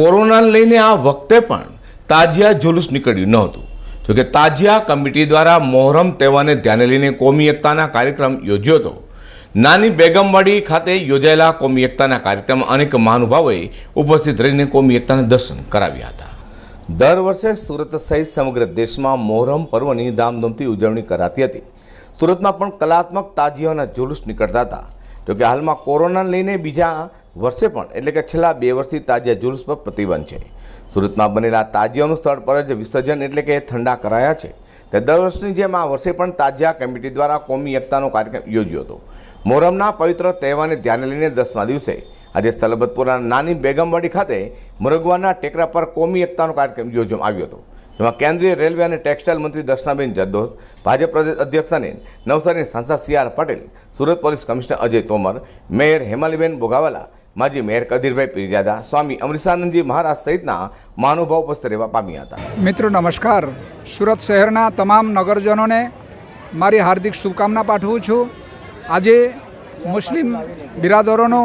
કોરોનાને લઈને આ વખતે પણ તાજિયા જુલુસ નીકળ્યું નહોતું. જોકે તાજિયા કમિટી દ્વારા મોહરમ તહેવારને ધ્યાને લઈને કોમી એકતાના કાર્યક્રમ યોજ્યો હતો. નાની બેગમવાડી ખાતે યોજાયેલા કોમી એકતાના કાર્યક્રમ અનેક મહાનુભાવોએ ઉપસ્થિત રહીને કોમી એકતાના દર્શન કરાવ્યા હતા. દર વર્ષે સુરત સહિત સમગ્ર દેશમાં મોહરમ પર્વની ધામધૂમથી ઉજવણી કરાતી હતી. સુરતમાં પણ કલાત્મક તાજિયાઓના જુલુસ નીકળતા હતા. જોકે હાલમાં કોરોનાને લઈને બીજા વર્ષે પણ, એટલે કે છેલ્લા બે વર્ષથી તાજિયા જુલુસ પર પ્રતિબંધ છે. સુરતમાં બનેલા તાજિયાનું સ્થળ પર જ વિસર્જન એટલે કે ઠંડા કરાયા છે. તે દર વર્ષની જેમ આ વર્ષે પણ તાજિયા કમિટી દ્વારા કોમી એકતાનો કાર્યક્રમ યોજ્યો હતો. મોહરમના પવિત્ર તહેવારને ધ્યાને લઈને દસમા દિવસે આજે સલબતપુરાના નાની બેગમવાડી ખાતે મુરગવાના ટેકરા પર કોમી એકતાનો કાર્યક્રમ યોજવામાં આવ્યો હતો. જેમાં કેન્દ્રીય રેલવે અને ટેક્સટાઇલ મંત્રી દર્શનાબેન જરદોસ ભાજપ પ્રદેશ અધ્યક્ષ અને નવસારી સાંસદ C R Patel, Surat police commissioner Ajay Tomar, mayor Hemaliben Bogawala માજી મેયર કદીરભાઈ પીરજાદા, સ્વામી અમરીસાનંદજી મહારાજ સહિતના મહાનુભાવ ઉપસ્થિત રહેવા પામ્યા હતા. મિત્રો, નમસ્કાર. સુરત શહેરના તમામ નગરજનોને મારી હાર્દિક શુભકામના પાઠવું છું. આજે મુસ્લિમ બિરાદરોનો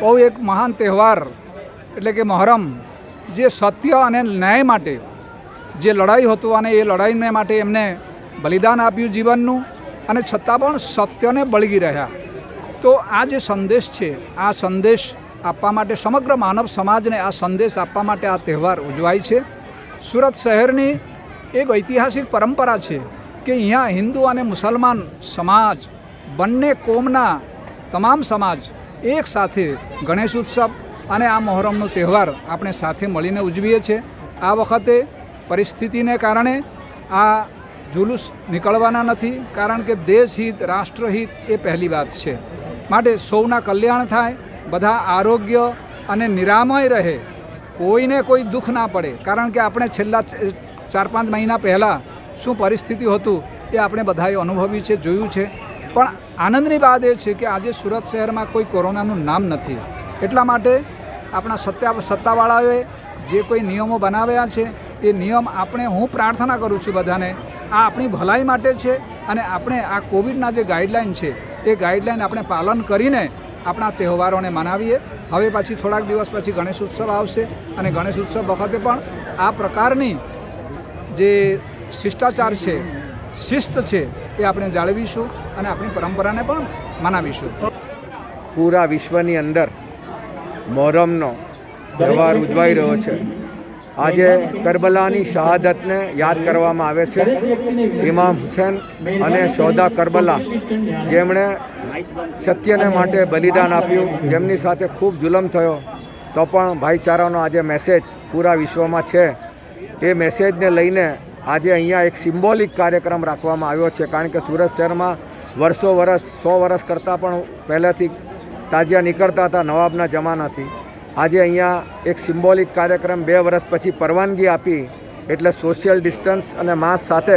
બહુ એક મહાન તહેવાર, એટલે કે મહોરમ, જે સત્ય અને ન્યાય માટે, જે લડાઈ હતું અને એ લડાઈને માટે એમને બલિદાન આપ્યું જીવનનું અને છતાં પણ સત્યને બળગી રહ્યા. તો આ જે સંદેશ છે, આ સંદેશ આપવા માટે સમગ્ર માનવ સમાજને આ સંદેશ આપવા માટે આ તહેવાર ઉજવાય છે. સુરત શહેરની એક ઐતિહાસિક પરંપરા છે કે અહીંયા હિન્દુ અને મુસલમાન સમાજ, બંને કોમના તમામ સમાજ એક સાથે ગણેશ ઉત્સવ અને આ મહોરમનો તહેવાર આપણે સાથે મળીને ઉજવીએ છીએ. આ વખતે પરિસ્થિતિને કારણે આ જુલુસ નીકળવાના નથી કારણ કે દેશહિત, રાષ્ટ્રહિત એ પહેલી વાત છે. માટે સૌના કલ્યાણ થાય, બધા આરોગ્ય અને નિરામય રહે. કોઈને કોઈ દુઃખ ના પડે. કારણ કે આપણે છેલ્લા ચાર પાંચ મહિના પહેલાં શું પરિસ્થિતિ હતું એ આપણે બધાએ અનુભવ્યું છે, જોયું છે. પણ આનંદની વાત એ છે કે આજે સુરત શહેરમાં કોઈ કોરોનાનું નામ નથી. એટલા માટે આપણા સત્તા સત્તાવાળાઓએ જે કોઈ નિયમો બનાવ્યા છે, એ નિયમ આપણે હું પ્રાર્થના કરું છું બધાને આ આપણી ભલાઈ માટે છે અને આપણે આ કોવિડના જે ગાઈડલાઈન છે, એ ગાઈડલાઈન આપણે પાલન કરીને આપણા તહેવારોને મનાવીએ. હવે પછી થોડાક દિવસ પછી ગણેશ ઉત્સવ આવશે અને ગણેશ ઉત્સવ વખતે પણ આ પ્રકારની જે શિષ્ટાચાર છે, શિસ્ત છે, એ આપણે જાળવીશું અને આપણી પરંપરાને પણ મનાવીશું. પૂરા વિશ્વની અંદર મોહરમનો તહેવાર ઉજવાઈ રહ્યો છે. આજે કરબલાની શહાદતને યાદ કરવામાં આવે છે. ઇમામ હુસેન અને શોદા કરબલા, જેમણે સત્યને માટે બલિદાન આપ્યું, જેમની સાથે ખૂબ જુલમ થયો. તો પણ ભાઈચારાનો આજે મેસેજ પૂરા વિશ્વમાં છે. એ મેસેજને લઈને આજે અહીંયા એક સિમ્બોલિક કાર્યક્રમ રાખવામાં આવ્યો છે. કારણ કે સુરત શહેરમાં વર્ષો વર્ષ, સો વર્ષ કરતાં પણ પહેલાંથી તાજિયા નીકળતા હતા, નવાબના જમાનાથી. આજે અહીંયા એક સિમ્બોલિક કાર્યક્રમ બે વર્ષ પછી પરવાનગી આપી એટલે સોશિયલ ડિસ્ટન્સ અને માસ્ક સાથે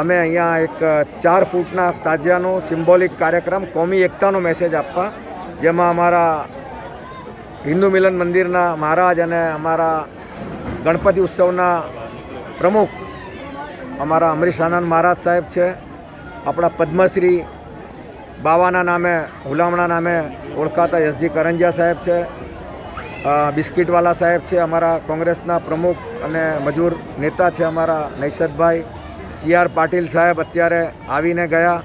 અમે અહીંયા એક ચાર ફૂટના તાજિયાનો સિમ્બોલિક કાર્યક્રમ કોમી એકતાનો મેસેજ આપવા, જેમાં અમારા હિન્દુ મિલન મંદિરના મહારાજ અને અમારા ગણપતિ ઉત્સવના પ્રમુખ અમારા અમરીશ આનંદ મહારાજ સાહેબ છે. આપણા પદ્મશ્રી બાવાના નામે, હુલામણા નામે ઓળખાતા યસદી કરંજિયા સાહેબ છે. બિસ્કિટવાલા સાહેબ છે અમારા કોંગ્રેસના પ્રમુખ અને મજૂર નેતા છે અમારા નૈશદભાઈ સી આર પાટીલ સાહેબ અત્યારે આવીને ગયા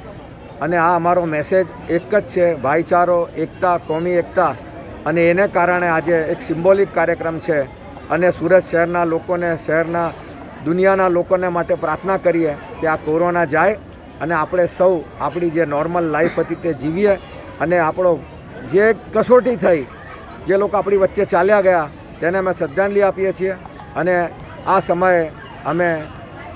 અને આ અમારો મેસેજ એક જ છે, ભાઈચારો, એકતા, કોમી એકતા અને એને કારણે આજે એક સિમ્બોલિક કાર્યક્રમ છે અને સુરત શહેરના લોકોને, શહેરના દુનિયાના લોકોને માટે પ્રાર્થના કરીએ કે આ કોરોના જાય અને આપણે સૌ આપણી જે નોર્મલ લાઈફ હતી તે જીવીએ અને આપણો જે કસોટી થઈ જે લોકો આપણી વચ્ચે ચાલ્યા ગયા, તેને અમે શ્રદ્ધાંજલિ આપીએ છીએ અને આ સમયે અમે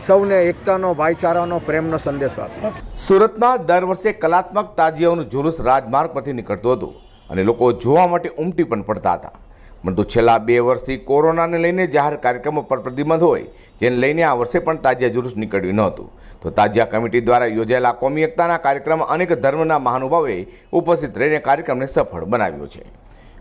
સૌને એકતાનો, ભાઈચારાનો, પ્રેમનો સંદેશો આપ્યો સુરતમાં દર વર્ષે કલાત્મક તાજિયાઓનું જુલુસ રાજમાર્ગ પરથી નીકળતું હતું અને લોકો જોવા માટે ઉમટી પણ પડતા હતા. પરંતુ છેલ્લા બે વર્ષથી કોરોનાને લઈને જાહેર કાર્યક્રમો પર પ્રતિબંધ હોય, જેને લઈને આ વર્ષે પણ તાજિયા જુલુસ નીકળ્યું નહોતું. તો તાજિયા કમિટી દ્વારા યોજાયેલા કોમી એકતાના કાર્યક્રમમાં અનેક ધર્મના મહાનુભાવોએ ઉપસ્થિત રહીને કાર્યક્રમને સફળ બનાવ્યો છે.